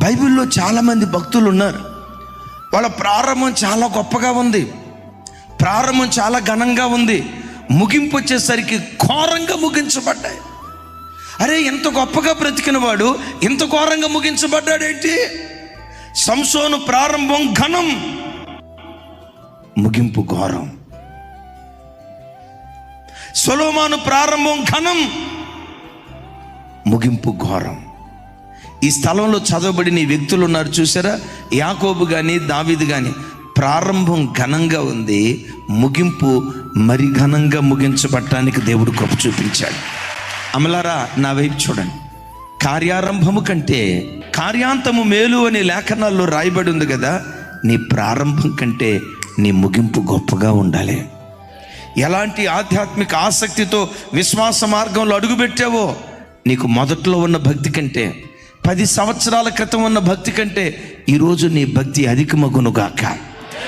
బైబిల్లో చాలామంది భక్తులు ఉన్నారు. వాళ్ళ ప్రారంభం చాలా గొప్పగా ఉంది. ప్రారంభం చాలా ఘనంగా ఉంది. ముగింపు వచ్చేసరికి ఘోరంగా ముగించబడ్డాయి. అరే ఎంత గొప్పగా బ్రతికిన వాడు ఇంత ఘోరంగా ముగించబడ్డాడేంటి? సంసోను ప్రారంభం ఘనం ముగింపు ఘోరం. సొలోమాను ప్రారంభం ఘనం ముగింపు ఘోరం. ఈ స్థలంలో చదవబడిన వ్యక్తులు ఉన్నారు చూసారా? యాకోబు కానీ దావిది కానీ ప్రారంభం ఘనంగా ఉంది. ముగింపు మరి ఘనంగా ముగించబట్టానికి దేవుడు కృప చూపించాడు. అమలారా నా వైపు చూడండి. కార్యారంభము కంటే కార్యాంతము మేలు అనే లేఖనాల్లో రాయబడి ఉంది కదా నీ ప్రారంభం కంటే నీ ముగింపు గొప్పగా ఉండాలి. ఎలాంటి ఆధ్యాత్మిక ఆసక్తితో విశ్వాస మార్గంలో అడుగుపెట్టావో నీకు మొదట్లో ఉన్న భక్తి కంటే పది సంవత్సరాల క్రితం ఉన్న భక్తి కంటే ఈరోజు నీ భక్తి అధికమగునుగాక.